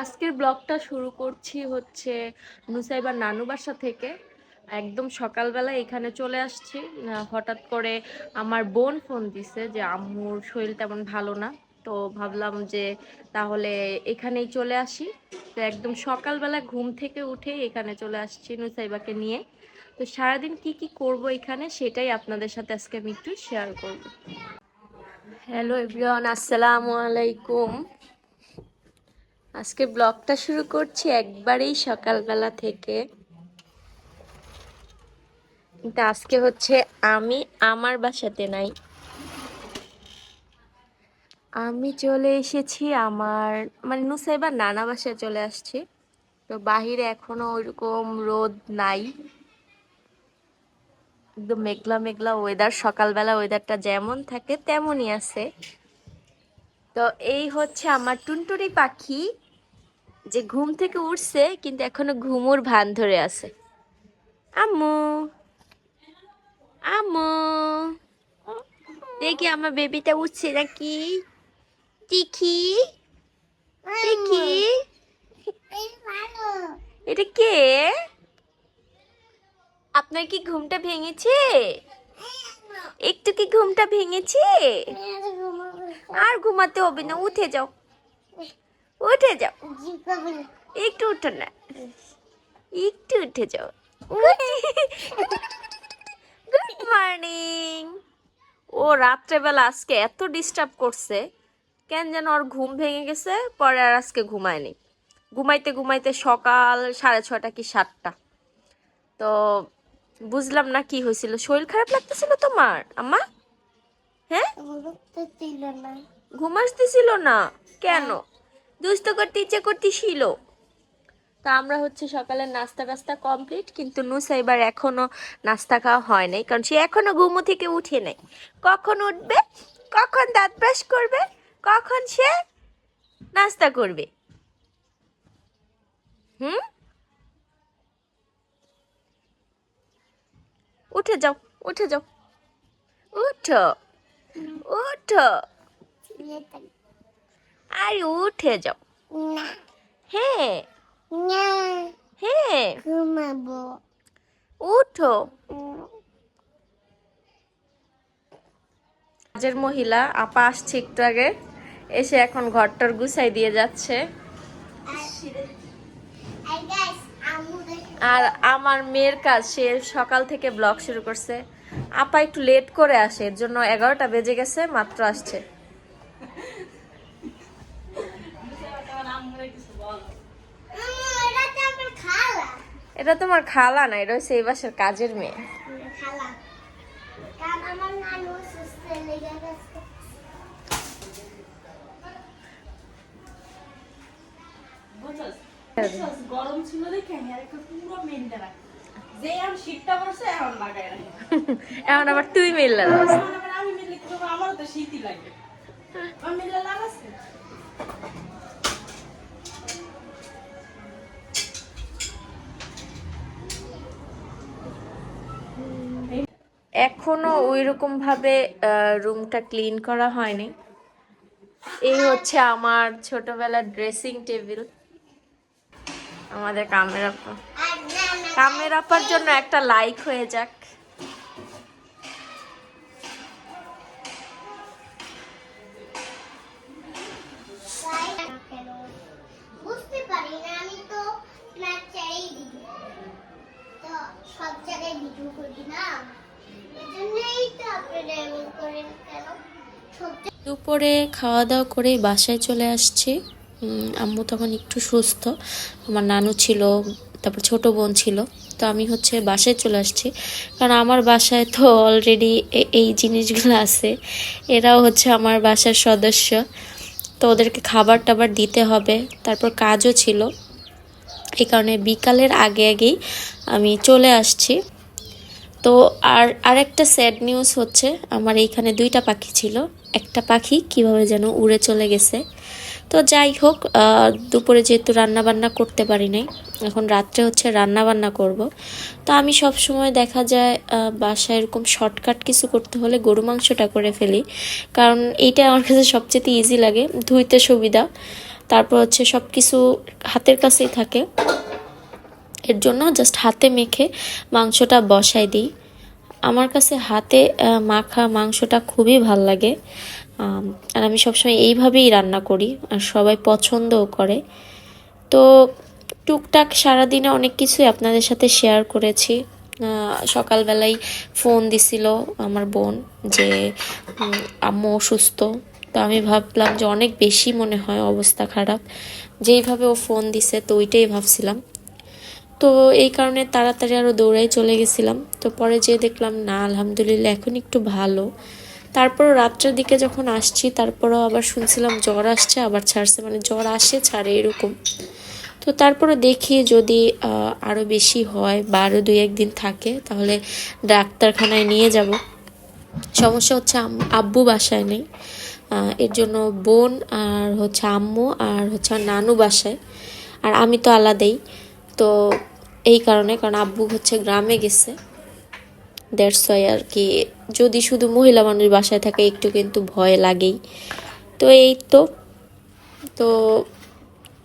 আজকের ব্লগটা শুরু করছি হচ্ছে নুসাইবার নানু বাসা থেকে। একদম সকালবেলা এখানে চলে আসছি। হঠাৎ করে আমার বোন ফোন দিছে যে, আম্মুর শরীর তেমন ভালো না। তো ভাবলাম যে, তাহলে এখানেই চলে আসি। তো একদম সকালবেলা ঘুম থেকে উঠে এখানে চলে আসছি নুসাইবাকে নিয়ে। তো সারাদিন কি কি করব এখানে সেটাই আপনাদের সাথে আজকে আমি একটু শেয়ার করব। হ্যালো এভরিওয়ান আসসালামু আলাইকুম। আজকে ব্লগটা শুরু করছি একবারেই সকালবেলা থেকে। কিন্তু আজকে হচ্ছে আমি আমার বাসাতে নাই। আমি চলে এসেছি আমার মানে নুসাইবার নানা বাসায় চলে আসছি। তো বাহিরে এখনও ওইরকম রোদ নাই। একদম মেঘলা মেঘলা ওয়েদার সকালবেলা ওয়েদারটা যেমন থাকে তেমনই আছে। তো এই হচ্ছে আমার টুনটুনি পাখি। যে ঘুম থেকে উঠছে, কিন্তু এখনও ঘুমুর ভান ধরে আছে। আম্মু আম্মু। দেখি আমার বেবিটা উঠছে নাকি? টিকি? টিকি? এটা কে? আপনার কি ঘুমটা ভেঙেছে? একটু কি ঘুমটা ভেঙেছে? আর ঘুমাতে হবে না, উঠে যাও। উঠে যাও। একটু উঠো না। একটু উঠে যাও। গুড মর্নিং ও রাত্রেবেলা আজকে এত ডিস্টার্ব করছে কেন যেন ওর ঘুম ভেঙে গেছে পরে আর আজকে ঘুমায়নি। ঘুমাইতে ঘুমাইতে সকাল সাড়ে ছটা কি সাতটা। তো বুঝলাম না কি হয়েছিল। শরীর খারাপ লাগতেছিল তোমার আম্মা? হ্যাঁ? ঘুম আসতেছিল না। কেন? দুষ্ট করতে ইচ্ছে করতেছিল। তা আমরা হচ্ছে সকালে নাস্তা টাস্তা কমপ্লিট কিন্তু নুসা এবার এখনও নাস্তা খাওয়া হয় নাই, কারণ সে এখনও ঘুমো থেকে উঠে নাই। কখন উঠবে? কখন দাঁত ব্রাশ করবে? কখন সে নাস্তা করবে? হুম? উঠে যাও উঠে যাও। উঠো উঠো। আরে উঠে যাও। হ্যাঁ। হ্যাঁ। উঠো। কাজের মহিলা আপা আসছে একটু আগে। এসে এখন ঘরটার গুছাই দিয়ে যাচ্ছে। আর আমার মেয়ের কাজ সে সকাল থেকে ব্লগ শুরু করছে। আপা একটু লেট করে আসে এর জন্য এগারোটা বেজে গেছে মাত্র আসছে। এটা তোমার খালা না? এটা হচ্ছে এই বাসার কাজের মেয়ে। গরম ছিল দেখে আমি আর একটা পুরো মেনটা রাখি। এখন শীতটা পড়ছে এখন লাগাই রাখি। এখন আবার তুই মিললে এখন আবার আমি মিললে কি করব? আমারও তো শীতই লাগে। আমার মিললে লাভ আছে? এখনও ওই রকম ভাবে রুমটা ক্লিন করা হয়নি। এই হচ্ছে আমার ছোটবেলার ড্রেসিং টেবিল। আমাদের কামের আপা কামের আপার জন্য একটা লাইক হয়ে যাক। দুপুরে খাওয়া দাওয়া করে বাসায় চলে আসছি। আম্মু তখন একটু সুস্থ। আমার নানু ছিল, তারপর ছোট বোন ছিল। তো আমি হচ্ছে বাসায় চলে আসছি। কারণ আমার বাসায় তো অলরেডি এই জিনিসগুলো আছে। এরাও হচ্ছে আমার বাসার সদস্য। তো ওদেরকে খাবার টাবার দিতে হবে। তারপর কাজও ছিল। এই কারণে বিকালের আগে আগেই আমি চলে আসছি। তো আর আরেকটা স্যাড নিউজ হচ্ছে, আমার এইখানে দুইটা পাখি ছিল। একটা পাখি কীভাবে যেন উড়ে চলে গেছে। তো যাই হোক দুপুরে যেহেতু রান্না বান্না করতে পারি নাই, এখন রাত্রে হচ্ছে রান্না বান্না করব। তো আমি সব সময় দেখা যায় বাসায় এরকম শর্টকাট কিছু করতে হলে গরু মাংসটা করে ফেলি। কারণ এইটা আমার কাছে সবচেয়ে ইজি লাগে, ধুইতে সুবিধা। তারপর হচ্ছে সব কিছু হাতের কাছেই থাকে। এর জন্য জাস্ট হাতে মেখে মাংসটা বসাই দিই। আমার কাছে হাতে মাখা মাংসটা খুবই ভালো লাগে। আর আমি সবসময় এইভাবেই রান্না করি, আর সবাই পছন্দও করে। তো টুকটাক সারাদিনে অনেক কিছুই আপনাদের সাথে শেয়ার করেছি। সকালবেলায় ফোন দিছিল আমার বোন যে আম্মু অসুস্থ। তো আমি ভাবলাম যে অনেক বেশি মনে হয় অবস্থা খারাপ। যেইভাবে ও ফোন দিছে তো ওইটাই ভাবছিলাম। তো এই কারণে তাড়াতাড়ি আরও দৌড়াই চলে গেছিলাম। তো পরে যেয়ে দেখলাম, না, আলহামদুলিল্লাহ, এখন একটু ভালো। তারপরও রাত্রের দিকে যখন আসছি, তারপরও আবার শুনছিলাম জ্বর আসছে, আবার ছাড়ছে। মানে জ্বর আসে, ছাড়ে এরকম। তো তারপরে দেখি যদি আরও বেশি হয় বা আরও দুই একদিন থাকে, তাহলে ডাক্তারখানায় নিয়ে যাব। সমস্যা হচ্ছে আব্বু বাসায় নেই। এর জন্য বোন আর হচ্ছে আম্মু আর হচ্ছে নানু বাসায়। আর আমি তো আলাদাই। তো এই কারণে, কারণ আব্বু হচ্ছে গ্রামে গেছে। দ্যাটস ওয়াই আর কি, যদি শুধু মহিলা মানুষ বাসায় থাকে, একটু কিন্তু ভয় লাগেই। তো এই তো তো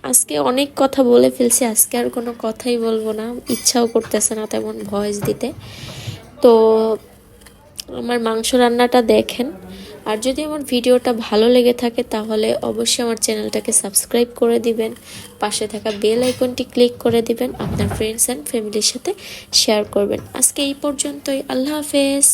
আজকে অনেক কথা বলে ফেলছি, আজকে আর কোনো কথাই বলব না। ইচ্ছাও করতেছে না তেমন ভয়েস দিতে। তো আমার মাংস রান্নাটা দেখেন আর যদি আমার ভিডিওটা ভালো লেগে থাকে, তাহলে অবশ্যই আমার চ্যানেলটাকে সাবস্ক্রাইব করে দিবেন। পাশে থাকা বেল আইকনটি ক্লিক করে দিবেন। আপনার ফ্রেন্ডস অ্যান্ড ফ্যামিলির সাথে শেয়ার করবেন। আজকে এই পর্যন্তই। আল্লাহ হাফেজ।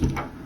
you